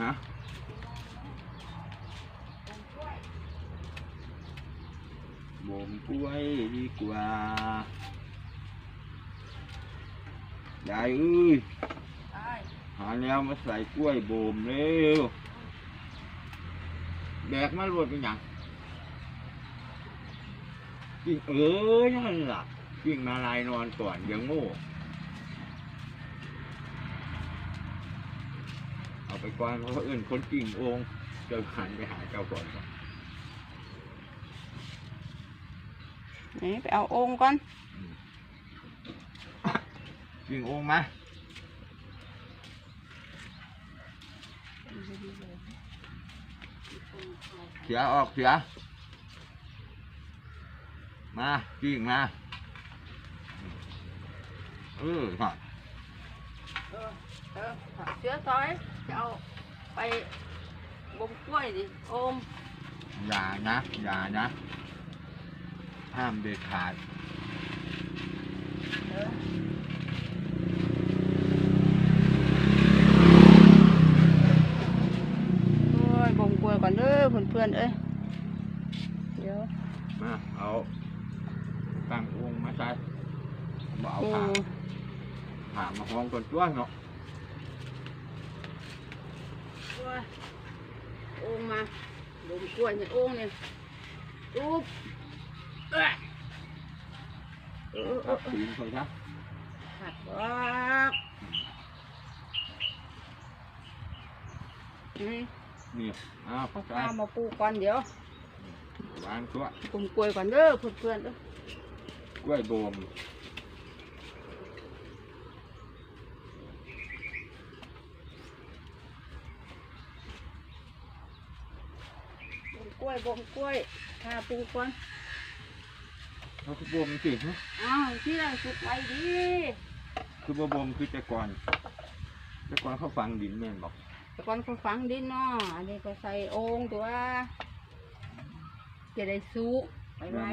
ฮะบ่มกล้วยดีกว่ายายเอ้ยหาแล้วมาใส่กล้วยโบมเร็วแบกมารวดเป็นหยังกิ่งเอ้ยนั่นล่ะกิ่งมาลายนอนก่อนอยังโง่เอา ไปก่อนเพราะว่าเอื่นคนกิ่งโองเจอขันไปหาเจ้าก่อนก่อนนี่ไปเอาโอ่งก่อนกิ่งโองมาเสียออกเสียมากิ่งมาเออฮะ เออเออเสือซอยจะเอาไปบ่มกล้วยดิโอมอย่านะ อย่านะ ห้ามเด็ดขาด เออโอ้ยบ่มกล้วยก่อนเด้อเพื่อนๆเอ้ยเดี๋ยวมาเอาตั้งองค์มาใส่บ่เอาโอ้ผ่า ผ่ามาห้องก่อนตัวเนาะกล้วยโอ่งมาบ่มกล้วยเนี่ยโอ่งเนี่ยตุ๊บเอ้ยเออเอครัอบเออปีนไปนะหักออกนี่นี่อ้าวเอาใส่ข้าวมาปลูกก่อนเดี๋ยววางตัวกลุ่มกล้วยก่อนเด้อเพื่อนๆเด้อกล้วยโบม บ่มกล้วยบ่มกล้วยข้าปลูกก่อนเขาคือโบมสิฮะอ้าวที่เราสุกไว้ดีคือบ่โบมคือแต่ก่อนแต่ก่อนเขาฟังดินแม่นบอกแต่ก่อนเขาฝังดินเนาะอันนี้ก็ใส่โอ่งตัวจะได้สุกไปไว้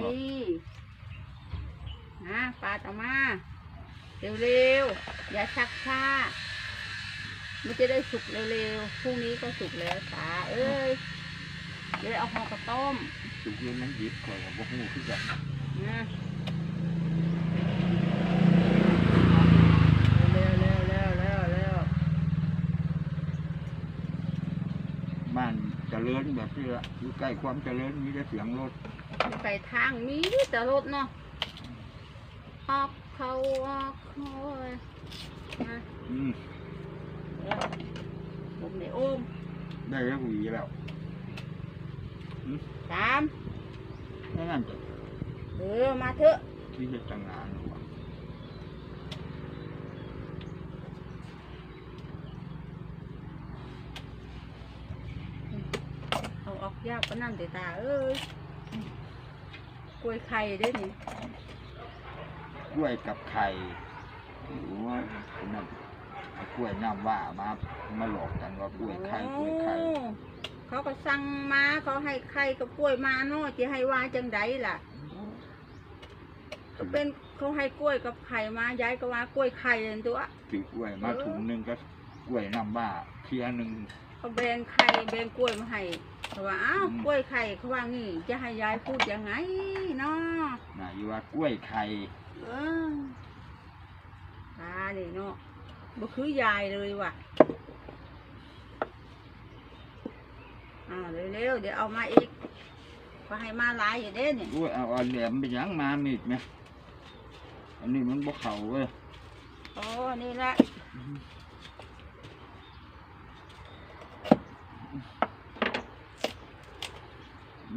นะปาดออกมาเร็วๆอย่าชักช้ามันจะได้สุกเร็วๆพรุ่งนี้ก็สุกแล้วตาเอ้ย จะได้เอาห่อกระต้มสุกเรื่องนั้นหยิบข่อยกับบ่ฮู้คือกันนะเร็วเร็วเร็วเร็วเร็วบ้านเจริญแบบนี้ละอยู่ใกล้ความเจริญมีแต่เสียงรถไปทางมีแต่รถเนาะออกเขาออกเขาเลยนะอืมเดี๋ยวผมในโอ่งได้แล้วหวีแล้ว สามนั่นจะเออมาเถอะที่จะจังงานหรอวะเอาออกยากก็นั่นเดี๋ยวตาเอ้ยกล้วยไข่เด้นี่กล้วยกับไข่หรือว่าคนนั้นเอากล้วยน้ำว่ามามาหลอกกันว่ากล้วยไข่กล้วยไข่โอ้ เขาก็สั่งมาเขาให้ไข่กับกล้วยมาเนาะจะให้ว่าจังไดล่ะก็เป็นเขาให้กล้วยกับไข่มาย้ายก็ว่ากล้วยไข่เลยตัวถือกล้วยมาถุงหนึ่งก็กล้วยน้ำว่าเทียหนึ่งเขาแบ่งไข่แบ่งกล้วยมาให้เขาว่าอ้าวอืมกล้วยไข่เขาว่างี้จะให้ยายพูดยังไงเนาะนะอยู่ว่ากล้วยไข่เออตาเนี่ยเนาะบ่คือยายเลยว่ะ อ่าวเร็วๆเดี๋ยวเอามาอีกก็ให้มาหลายอยู่เด้เนี่ยกล้วยเอาอันแหลมไปหยังมามีดไหมอันนี้มันบ่เข่าเว้ยโอ้นี่แหละ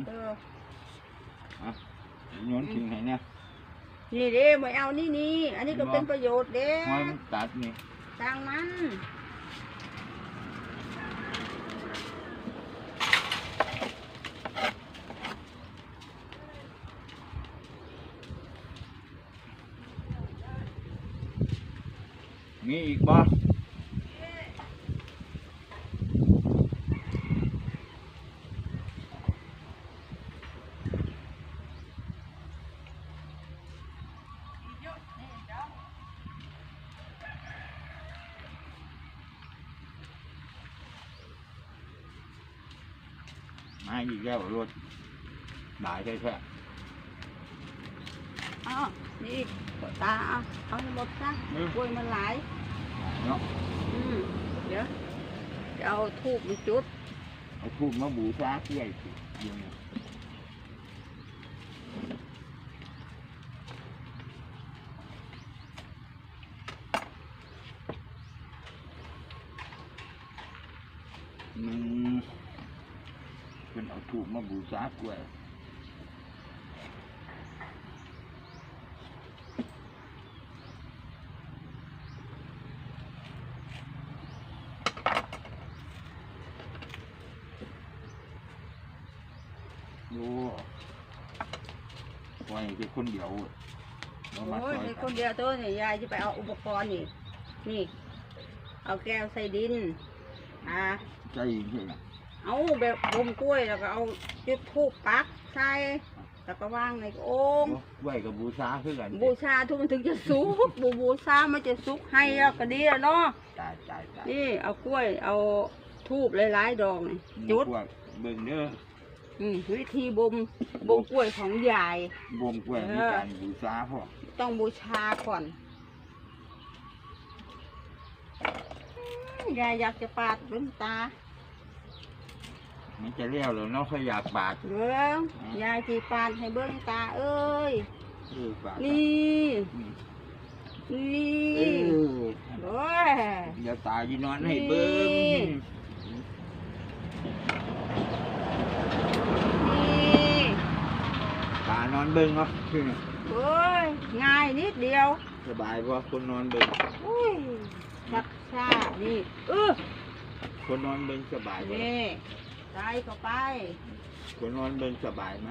เออโยนทิ้งให้เนี่ยนี่เด้ไม่เอานี่นี่อันนี้ก็เป็นประโยชน์เด้ห้อยมันตัดนี่สร้างมัน มีอีกบ่มาอีกแล้วรถหลายได้แค่อ้าวนี่ตาเอาเอาหมดซะกล้วยมันหลาย เนาะอืมเดี๋ยวจะเอาทูบมาจุด เอาทูบมาบูชากล้วยสิอยู่เนี่ยมันเป็นเอาทูบมาบูชากล้วย ดูไว้คือคนเดียวเรามาโอ้ยช่วยนี่คกันนเดียวตัวนี่ยายจะไปเอาอุปกรณ์นี่ นี่ เอาแก้วใส่ดินอ่าใจจริงๆนะเอาแบบบมกล้วยแล้วก็เอาจุดทูบปักใส่แล้วก็วางในโอ่งไว้กับบูชาคือกันบูชาทุกมันถึงจะสุกบูบูชามันจะสุกให้แล้วก็ดีแล้วเนาะตายตายตายนี่เอากล้วยเอาทูบหลายๆดอกนี่จุดพวกเบิ่งเด้อ อืมวิธีบมบมกล้วยของยาย บ่มกล้วยเออมีการบูชาพ่อต้องบูชาก่อนอืมยายอยากจะปาดเบิ้งตามันจะเลี้ยวแล้วเนาะเขาอยากปาดเบิ้งยายจีปาดให้เบิ้งตาเอ้ยเออปาดนี่อืมนี่เออโอ้ยเดี๋ยวตายีนอนให้เบิ่ง นี่ นี่ ตานอนเบิ่งเนาะคือโอ้ยง่ายนิดเดียวสบายบ่คนนอนเบิ่งอุ้ยชักชานี่เออคนนอนเบิ่งสบายบ่นี่ใส่เข้าไปคนนอนเบิ่งสบายไหม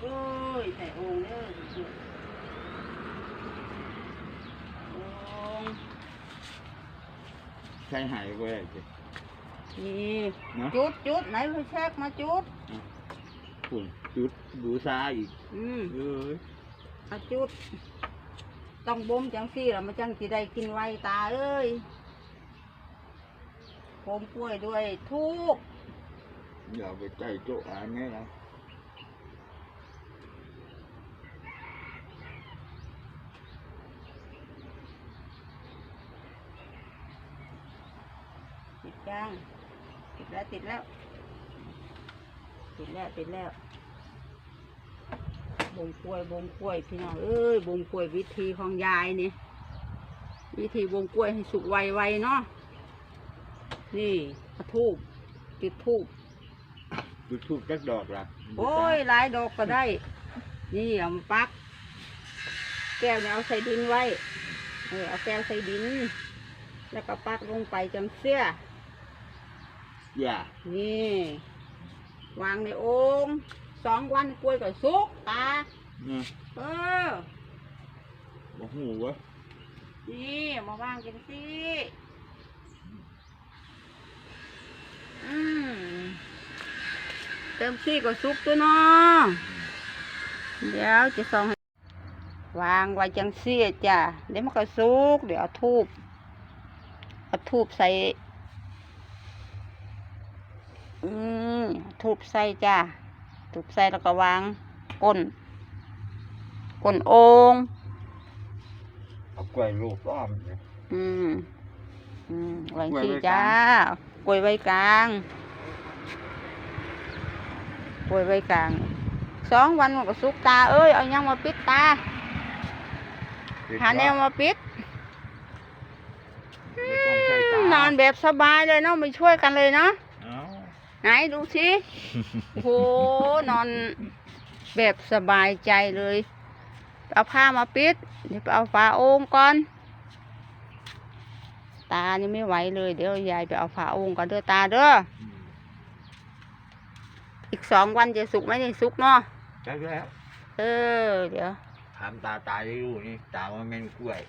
โอ้ยใส่โอ่งเด้อโอ่งใช้หายบ่ได้สินี่เนาะจุดจุดไหนไปเช็คมาจุดคุณ จุดบูชาอีกอืมเอ้ยเอาจุด ต้องบ่มจังซี่ล่ะมันจังสิได้กินไวตาเอ้ยผมกล้วยด้วยทูบอย่าไปใจโจ๊ะอันนี้นะติดยังติดแล้วติดแล้ว ติดแล้วติดแล้ว บ่มกล้วยบ่มกล้วยพี่น้องเอ้ยบ่มกล้วยวิธีของยายนี่วิธีบ่มกล้วยให้สุกไวๆเนาะนี่กระทูบจุดทูบจุดทูบจักดอกละโอ้ยหลายดอกก็ได้ นี่เอามาปัก แก้วเนี่ยเอาใส่ดินไว้เออเอาแก้วใส่ดิน แล้วก็ปักลงไปจำเสื้ออย่านี่ วางในโอ่ง สองวันกล้วยก็สุกตาเนี่ยเออบ่หูวะนี่มาวางกันสิอืมเติมซี่ก็สุกตัวเนาะเดี๋ยวจะส่องให้วางไว้จังซี่จ้ะเดี๋ยวมันก็สุกเดี๋ยวเอาทูบเอาทูบใส่ อืมทูบใส่จ้ะ ทูบใส่แล้วก็วางก้น ก้นโอ่งเอากล้วยลูกอ้อมเนี่ยอืมอืมไว้กล้วยที่ไว้กลางจ้ากล้วยไว้กลางกล้วยไว้กลางสองวันมันก็สุกตาเอ้ยเอายังมาปิดตาหาแนวมาปิดไม่ต้องใช้ตานอนแบบสบายเลยเนาะไม่ช่วยกันเลยเนาะเอา ไหนดูสิโอ้โหนอนแบบสบายใจเลย เอาผ้ามาปิดเดี๋ยวไปเอาฝาโอ่งก่อน ตานี่ไม่ไหวเลยเดี๋ยวยายไปเอาฝาโอ่งก่อนเด้อตาเด้ออีกสองวันจะสุกไหมนี่สุกเนาะจักแล้วเออ เดี๋ยวถามตาตาได้รู้นี่ตาว่าแม่นกล้วย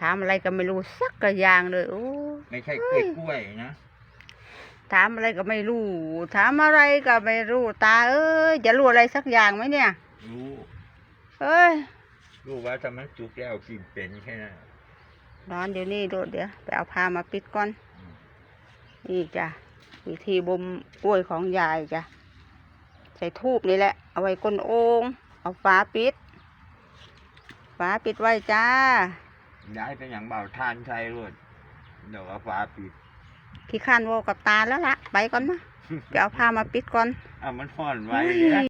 ถามอะไรก็ไม่รู้สักกระอย่างเลยโอ้ไม่ใช่กล้วยกล้วยนะ ถามอะไรก็ไม่รู้ ถามอะไรก็ไม่รู้ ตา เอ้ยจะรู้อะไรสักอย่างไหมเนี่ย รู้ เอ้ย รู้ว่าถ้ามันจุกแล้วกินเป็นแค่นั้นนอนเดี๋ยวนี้โดดเดี๋ยวไปเอาผ้ามาปิดก่อนอืมนี่จ้ะวิธีบ่มกล้วยของยายจ้ะ ใส่ทูบนี่แหละ เอาไว้ก้นโอ่งเอาฝาปิด ฝาปิดไว้จ้า ย้ายเป็นอย่างเบาทานใช้รวดเดี๋ยวเอาฝาปิด ขี้ข้านโวกับตาแล้วละไปก่อนนะไปเอาผ้ามาปิดก่อนอะมันห่อนไว้เนี่ย